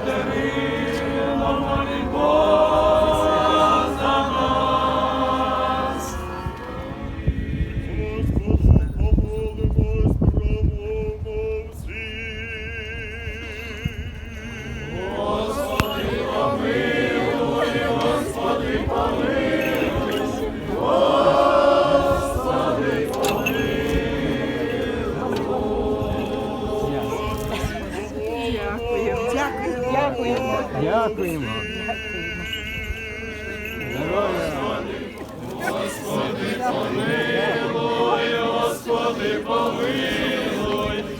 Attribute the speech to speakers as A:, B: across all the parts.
A: Господи,
B: Дякую. Господи,
C: помилуй, Господи,
A: Святий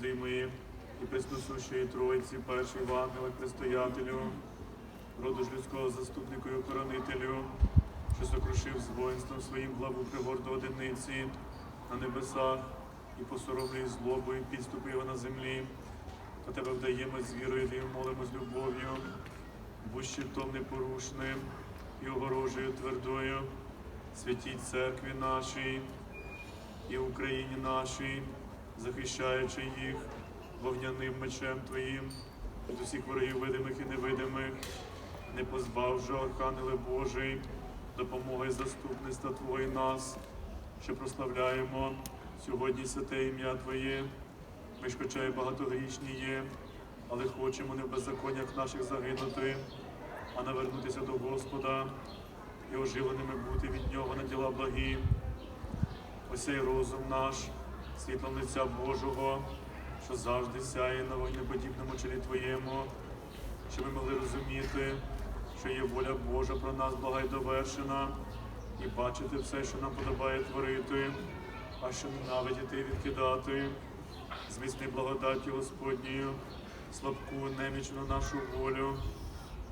A: несповідимої і пресносущої Тройці, перший ангеле Христоятелю, роду ж людського заступнику і охоронителю, що сокрушив з воїнством своїм главу пригорду одиниці на небесах і посоромлює злобу і підступи його на землі. Та тебе вдаємо з вірою і молимо з любов'ю, будь щитом непорушним і огорожею твердою, святій церкві нашій і Україні нашій, захищаючи їх вогняним мечем Твоїм від усіх ворогів видимих і невидимих, не позбавши, Архангеле Божий, допомоги заступництва Твої нас, що прославляємо сьогодні святе ім'я Твоє. Ми ж хоча й багатогрішні є, але хочемо не в беззаконнях наших загинути, а навернутися до Господа і оживленими бути від Нього на діла благі. Осей розум наш, світлом лиця Божого, що завжди сяє на вогнеподібному чолі Твоєму, щоб ми могли розуміти, що є воля Божа про нас блага й довершена, і бачити все, що нам подобає творити, а що ненавидіти і відкидати, зміцни благодаті Господньою, слабку, немічну нашу волю,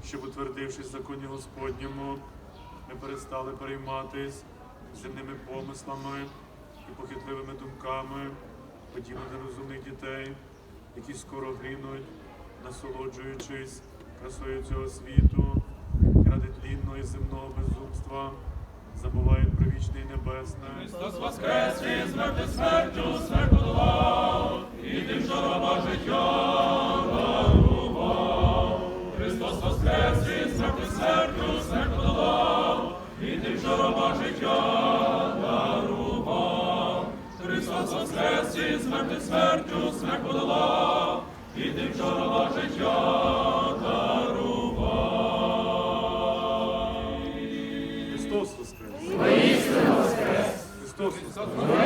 A: щоб, утвердившись в законі Господньому, ми перестали перейматись земними помислами і похитливими думками, подібно до розумних дітей, які скоро гинуть, насолоджуючись красою цього світу, і ради тлінного і земного безумства, забувають про вічне і небесне.
D: Христос воскрес із мертвих смертю, смерть подолав, і тим, що раба життя Amém.